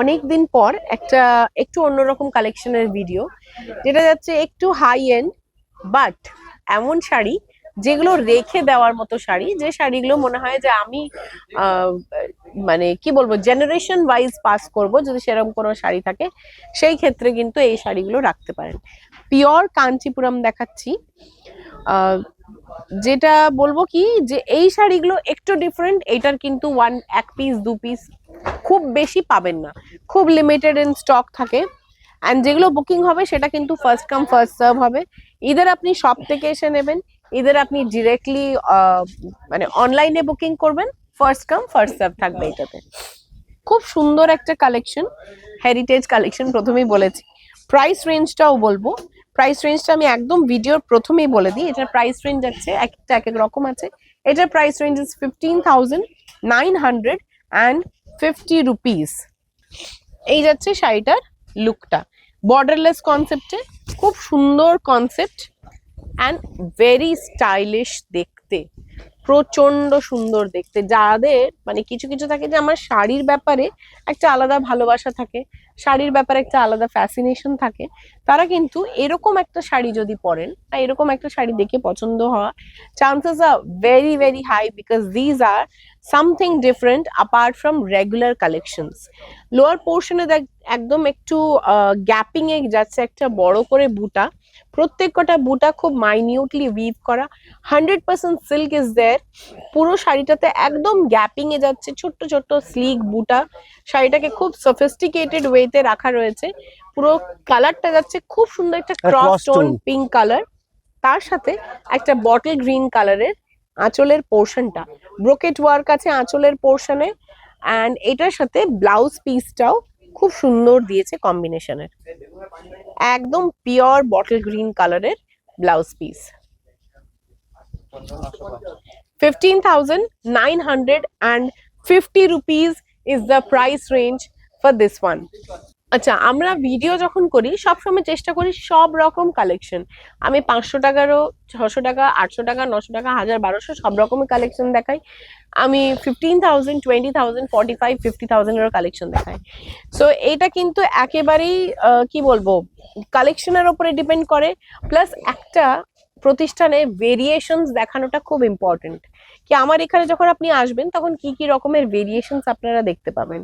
অনেক দিন পর একটা একটু অন্যরকম কালেকশনের ভিডিও যেটা যাচ্ছে একটু হাই এন্ড বাট এমন শাড়ি যেগুলো রেখে দেওয়ার মতো শাড়ি, যে শাড়িগুলো মনে হয় যে আমি মানে কি বলব জেনারেশন ওয়াইজ পাস করব যদি সেরকম কোনো শাড়ি থাকে, সেই ক্ষেত্রে কিন্তু এই শাড়িগুলো রাখতে পারেন। পিওর কাঞ্চিপুরম দেখাচ্ছি। যেটা বলব কি যে এই শাড়িগুলো একটু ডিফারেন্ট এটার কিন্তু ওয়ান এক পিস দু পিস খুব বেশি পাবেন না। খুব লিমিটেড ইন স্টক থাকে। অ্যান্ড যেগুলো বুকিং হবে, সেটা কিন্তু ফার্স্ট কাম ফার্স্ট সার্ভ হবে। ইদার আপনি শপ থেকে এসে নেবেন ইদার আপনি ডিরেক্টলি মানে অনলাইনে বুকিং করবেন ফার্স্ট কাম ফার্স্ট সার্ভ থাকবে এটাতে। খুব সুন্দর একটা কালেকশন হেরিটেজ কালেকশন প্রথমেই বলেছি। প্রাইস রেঞ্জটাও বলব। প্রাইস রেঞ্জটা আমি একদম ভিডিওর প্রথমেই বলে দিই। এটার প্রাইস রেঞ্জ আছে, একটা এক এক রকম আছে। এটার price range is fifteen thousand nine hundred and fifty rupees এই যাচ্ছে শাড়িটার লুকটা বর্ডারলেস কনসেপ্টে খুব সুন্দর কনসেপ্ট অ্যান্ড ভেরি স্টাইলিশ দেখতে। প্রচণ্ড সুন্দর দেখতে। যাদের মানে কিছু কিছু থাকে যে আমার শাড়ির ব্যাপারে একটা আলাদা ভালোবাসা থাকে শাড়ির ব্যাপারে একটা আলাদা ফ্যাসিনেশন থাকে, তারা কিন্তু এরকম একটা শাড়ি যদি পরেন, বা এরকম একটা শাড়ি দেখে পছন্দ হওয়া chances are very very high because these are something different apart from regular collections lower পোর্শনে দেখ, একদম একটু গ্যাপিং এ যাচ্ছে একটা বড় করে বুটা প্রত্যেক কটা বুটা খুব মাইনিউটলি উইভ করা। Hundred percent silk is there পুরো শাড়িটাতে একদম গ্যাপিং এ যাচ্ছে ছোট্ট ছোট্ট স্লিক বুটা। শাড়িটাকে খুব সফিস্টিকেটেড ওয়েতে রাখা রয়েছে। পুরো কালারটা যাচ্ছে খুব সুন্দর একটা ক্রস টোন পিঙ্ক কালার তার সাথে একটা বটল গ্রিন কালারের আঁচলের পোর্শনটা। ব্রোকেট ওয়ার্ক আছে আঁচলের পোর্শনে। অ্যান্ড এটার সাথে ব্লাউজ পিসটাও খুব সুন্দর দিয়েছে কম্বিনেশনের একদম পিওর বটল গ্রিন কালারের blouse piece fifteen thousand nine hundred and fifty rupees is the price range for this one আচ্ছা আমরা ভিডিও যখন করি, সবসময় চেষ্টা করি সব রকম কালেকশন আমি পাঁচশো টাকারও, ছশো টাকা, আটশো টাকা, নশো টাকা, হাজার বারোশো সব রকমের কালেকশন দেখাই। আমি fifteen thousand twenty thousand forty five fifty থাউজেন্ডেরও collection দেখাই। সো এটা কিন্তু একেবারেই কি বলব কালেকশনের ওপরে ডিপেন্ড করে। প্লাস একটা প্রতিষ্ঠানে ভেরিয়েশনস দেখানোটা খুব ইম্পর্টেন্ট কি আমার এখানে যখন আপনি আসবেন, তখন কি কি রকমের ভেরিয়েশনস আপনারা দেখতে পাবেন?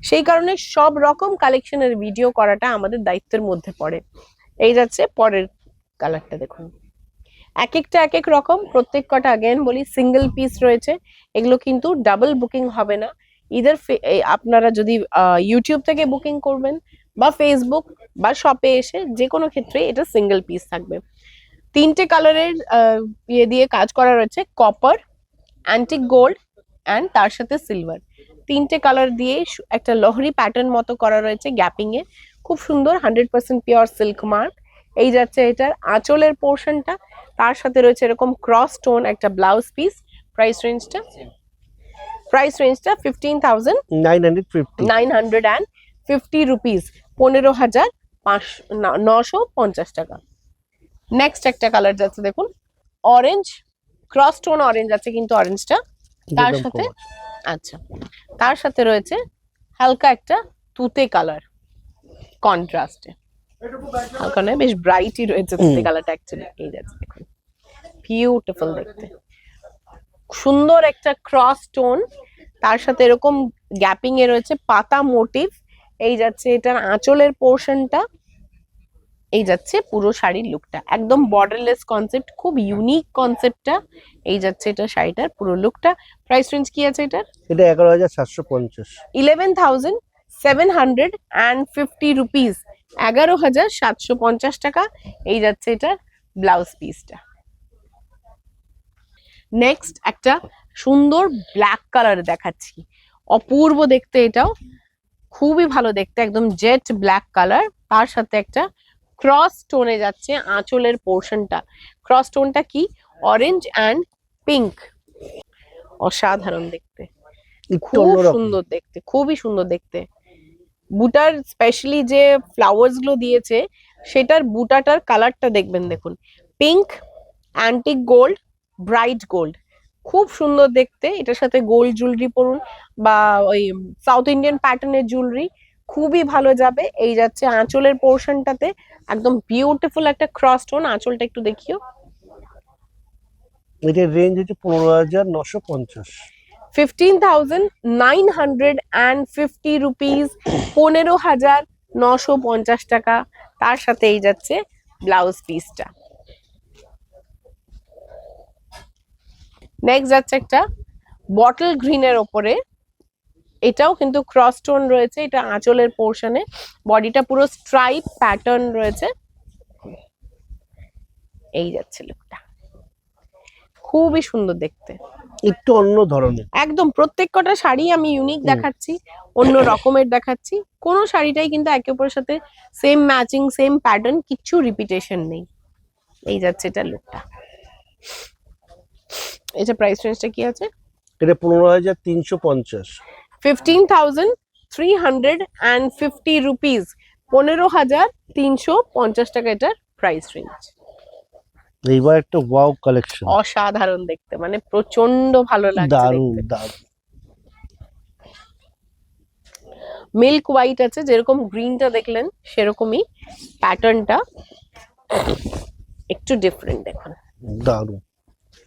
সেই কারণে সব রকম কালেকশনের ভিডিও করাটা আমাদের দায়িত্বের মধ্যে পড়ে। এই যাচ্ছে পরের কালারটা দেখুন। এক একটা এক এক রকম, প্রত্যেক কটা আগেন বলি সিঙ্গেল পিস রয়েছে। এগুলো কিন্তু ডাবল বুকিং হবে না। ইদার আপনারা যদি ইউটিউব থেকে বুকিং করবেন বা ফেসবুক বা শপে এসে যে কোনো ক্ষেত্রে এটা সিঙ্গেল পিস থাকবে। তিনটে কালারের ইয়ে দিয়ে কাজ করা রয়েছে কপার অ্যান্টিক গোল্ড অ্যান্ড তার সাথে সিলভার তিনটে কালার দিয়ে একটা লহরি প্যাটার্ন মতো করা রয়েছে গ্যাপিং এ। খুব সুন্দর hundred percent pure silk mark এই যাচ্ছে এটার আঁচলের পোর্শনটা তার সাথে রয়েছে এরকম ক্রস টোন একটা ব্লাউজ পিস প্রাইস রেঞ্জটা প্রাইস রেঞ্জটা fifteen thousand nine hundred fifty nine hundred and fifty rupees পনেরো হাজার পাঁচশো নশো পঞ্চাশ টাকা। নেক্সট একটা কালার যাচ্ছে দেখুন। অরেঞ্জ ক্রস টোন অরেঞ্জ আছে কিন্তু অরেঞ্জটা তার সাথে আচ্ছা। তার সাথে রয়েছে হালকা একটা তুতে কালার কন্ট্রাস্টে হালকা নয় বেশ ব্রাইটই রয়েছে তুতে। কালারটা অ্যাকচুয়ালি এই যাচ্ছে দেখুন বিউটিফুল দেখতে। সুন্দর একটা ক্রস টোন তার সাথে এরকম গ্যাপিং এ রয়েছে পাতা মোটিভ এই যাচ্ছে এটার আঁচলের পোর্শনটা এই যাচ্ছে পুরো শাড়ির লুকটা একদম বর্ডারলেস কনসেপ্ট খুব ইউনিক কনসেপ্টটা এই যাচ্ছে এটা শাড়িটার পুরো লুকটা প্রাইস রেঞ্জ কি আছে এটার? এটা এগারো হাজার সাতশো পঞ্চাশ। Eleven thousand seven hundred and fifty rupees এগারো হাজার সাতশো পঞ্চাশ টাকা এই যাচ্ছে এটার ব্লাউজ পিসটা নেক্সট একটা সুন্দর ব্ল্যাক কালার দেখাচ্ছি। অপূর্ব দেখতে এটাও। খুবই ভালো দেখতে একদম জেট ব্ল্যাক কালার তার সাথে একটা ক্রস টোনে যাচ্ছে আঁচলের পোর্শনটা ক্রস টোনটা কি? অরেঞ্জ অ্যান্ড পিঙ্ক অসাধারণ দেখতে। খুব সুন্দর দেখতে খুবই সুন্দর দেখতে। বুটার স্পেশালি যে ফ্লাওয়ার্সগুলো দিয়েছে সেটার বুটাটার কালারটা দেখবেন দেখুন। Pink antique gold bright gold খুব সুন্দর দেখতে। এটার সাথে গোল্ড জুয়েলারি পরুন বা ওই সাউথ ইন্ডিয়ান প্যাটার্নের জুয়েলারি খুবই ভালো যাবে। এই যাচ্ছে আঁচলের পোর্শনটাতে একদম বিউটিফুল একটা ক্রস টোন আঁচলটা একটু দেখিও। এটার রেঞ্জ হচ্ছে পনেরো হাজার নশো পঞ্চাশ। Fifteen thousand nine hundred and fifty rupees পনেরো হাজার নশো পঞ্চাশ টাকা। তার সাথে এই যাচ্ছে ব্লাউজ পিসটা নেক্সট যাচ্ছে একটা বটল গ্রিনের ওপরে। এটাও কিন্তু ক্রস টোন রয়েছে এটা আঁচলের পোর্শনে বডিটা পুরো স্ট্রাইপ প্যাটার্ন রয়েছে। এই যাচ্ছে লুকটা খুবই সুন্দর দেখতে। একটু অন্য ধরনের। একদম প্রত্যেক কটা শাড়ি আমি ইউনিক দেখাচ্ছি অন্য রকমের দেখাচ্ছি। কোনো শাড়িটাই কিন্তু একে অপরের সাথে সেম ম্যাচিং সেম প্যাটার্ন কিচ্ছু রিপিটেশন নেই। এই যাচ্ছে এটা লুকটা এটা প্রাইস রেঞ্জটা কি আছে? এটা পনেরো হাজার তিনশো পঞ্চাশ। Fifteen thousand three hundred and fifty rupees পনেরো হাজার তিনশো পঞ্চাশ টাকা এটার প্রাইস রেঞ্জ এইবার একটা ওয়াও কালেকশন অসাধারণ দেখতে মানে প্রচণ্ড ভালো লাগছে দারুণ দারুণ। মিল্ক হোয়াইট আছে যেরকম গ্রিনটা দেখলেন সেরকমই প্যাটার্নটা একটু ডিফারেন্ট দেখুন। দারুণ।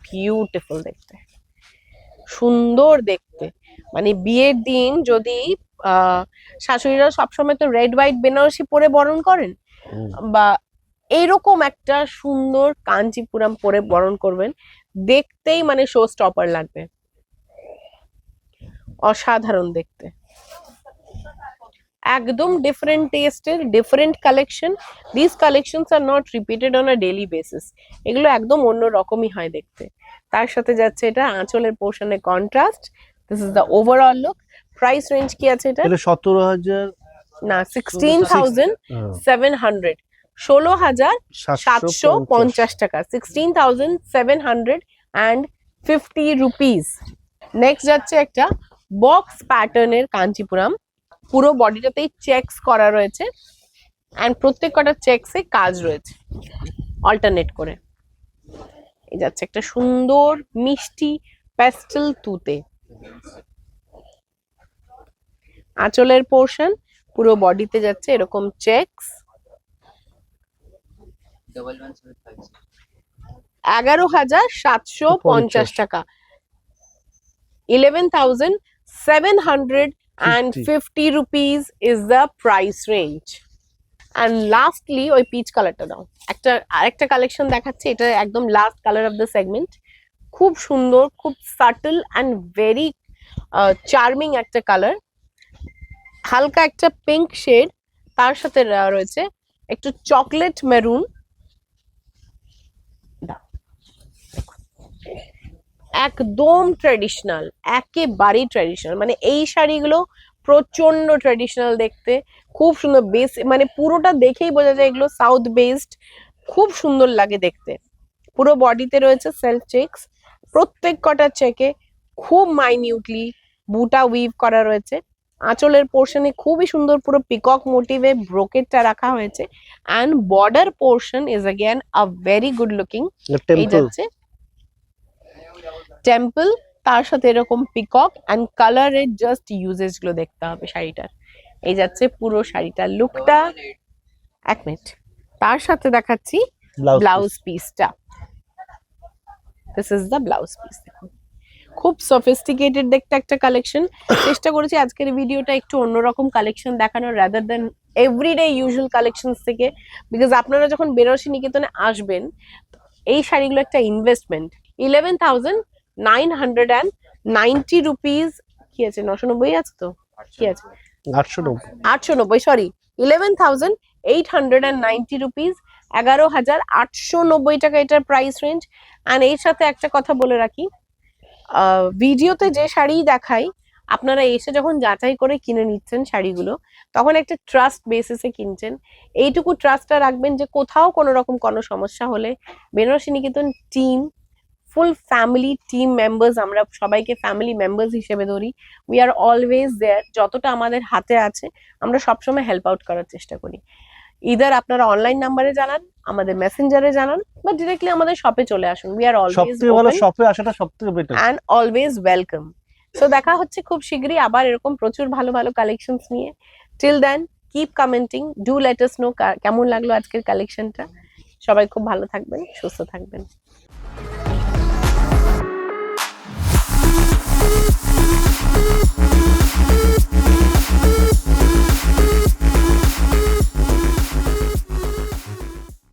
বিউটিফুল দেখতে। সুন্দর দেখতে। মানে বিয়ের দিন যদি আহ শাশুড়িরা সবসময় তো রেড হোয়াইট বেনারসি পরে বরণ করেন বা এইরকম একটা সুন্দর কাঞ্চিপুরাম পরে বরণ করবেন দেখতেই মানে শো স্টপার লাগবে। অসাধারণ দেখতে। একদম ডিফারেন্ট টেস্টের different collection this collections are not repeated on a daily basis এগুলো একদম অন্য রকমই হয় দেখতে। তার সাথে যাচ্ছে এটা আঁচলের পোর্শনে contrast this is the overall look price range কি আছে এটা সতেরো হাজার না সিক্সটিন থাউজেন্ড হ্যাঁ, সেভেন হান্ড্রেড ষোলো হাজার সাতশো পঞ্চাশ। পঞ্চাশ টাকা। Sixteen thousand seven hundred and fifty rupees next যাচ্ছে একটা বক্স প্যাটার্নের কাঞ্চিপুরাম। পুরো বডিটাতেই চেকস করা রয়েছে। অ্যান্ড প্রত্যেক কটা চেকসে কাজ রয়েছে। অল্টারনেট করে। এই যাচ্ছে একটা সুন্দর মিষ্টি প্যাস্টেল তুতে। আঁচলের পোর্শন পুরো বডিতে যাচ্ছে এরকম চেকস. এগারো হাজার সাতশো পঞ্চাশ টাকা। Eleven thousand seven hundred and fifty rupees is the price range and lastly ওই পিচ কালারটা দাও। একটা আরেকটা কালেকশন দেখাচ্ছে এটা একদম last colour of the segment খুব সুন্দর, খুব সাটল অ্যান্ড ভেরি চার্মিং একটা কালার হালকা একটা পিঙ্ক শেড তার সাথে রয়েছে একটু চকলেট মেরুন একদম ট্রেডিশনাল একেবারেই ট্রেডিশনাল মানে এই শাড়িগুলো প্রচণ্ড ট্রেডিশনাল দেখতে, খুব সুন্দর বেস মানে পুরোটা দেখেই বোঝা যায় এগুলো সাউথ বেসড খুব সুন্দর লাগে দেখতে। পুরো বডিতে রয়েছে সেলফ চেকস প্রত্যেক কটা চেকে খুব মাইনিউটলি বুটা উইভ করা রয়েছে। আঁচলের পোর্শনে খুবই সুন্দর পুরো পিকক মোটিভে ব্রোকেটটা রাখা হয়েছে। And border portion is again a very good looking এই যাচ্ছে। টেম্পল তার সাথে এরকম পিকক অ্যান্ড কালারের জাস্ট ইউজেসগুলো দেখতে হবে শাড়িটার। এই যাচ্ছে পুরো শাড়িটার লুকটা. এক মিনিট তার সাথে দেখাচ্ছি ব্লাউজ ব্লাউজ পিসটা this is the blouse piece দেখুন। খুব সফিস্টিকেটেড দেখতে একটা কালেকশন চেষ্টা করেছি আজকের ভিডিওটা একটু অন্যরকম কালেকশন দেখানোর rather than everyday usual collections থেকে। বিকজ আপনারা যখন বেনারসি নিকেতনে আসবেন এই শাড়িগুলো একটা investment eleven thousand nine hundred and ninety rupees কি আছে নশো নব্বই আছে তো? কি আছে? আটশো নব্বই। আটশো নব্বই sorry eleven thousand eight hundred and ninety rupees এগারো হাজার আটশো নব্বই টাকা এটার প্রাইস রেঞ্জ অ্যান্ড এর সাথে একটা কথা বলে রাখি ভিডিওতে যে শাড়ি দেখাই, আপনারা এসে যখন যাচাই করে কিনে নিচ্ছেন শাড়িগুলো, তখন একটা ট্রাস্ট বেসিসে কিনছেন। এইটুকু ট্রাস্টটা রাখবেন যে কোথাও কোনো রকম কোনো সমস্যা হলে Benarasi Niketan team full family team members আমরা সবাইকে ফ্যামিলি মেম্বার্স হিসেবে ধরি। উই আর অলওয়েজ দেয়ার যতটা আমাদের হাতে আছে, আমরা সবসময় হেল্প আউট করার চেষ্টা করি। ইদার আপনারা অনলাইন নাম্বারে জানান আমাদের মেসেঞ্জারে জানান বা ডিরেক্টলি আমাদের শপে চলে আসুন। উই আর অলওয়েজ সবথেকে ভালো শপে আসাটা সবথেকে better and always welcome so দেখা হচ্ছে খুব শিগগিরই আবার এরকম প্রচুর ভালো ভালো কালেকশনস নিয়ে। Till then keep commenting do let us know কেমন লাগল আজকের কালেকশনটা সবাই খুব ভালো থাকবেন সুস্থ থাকবেন।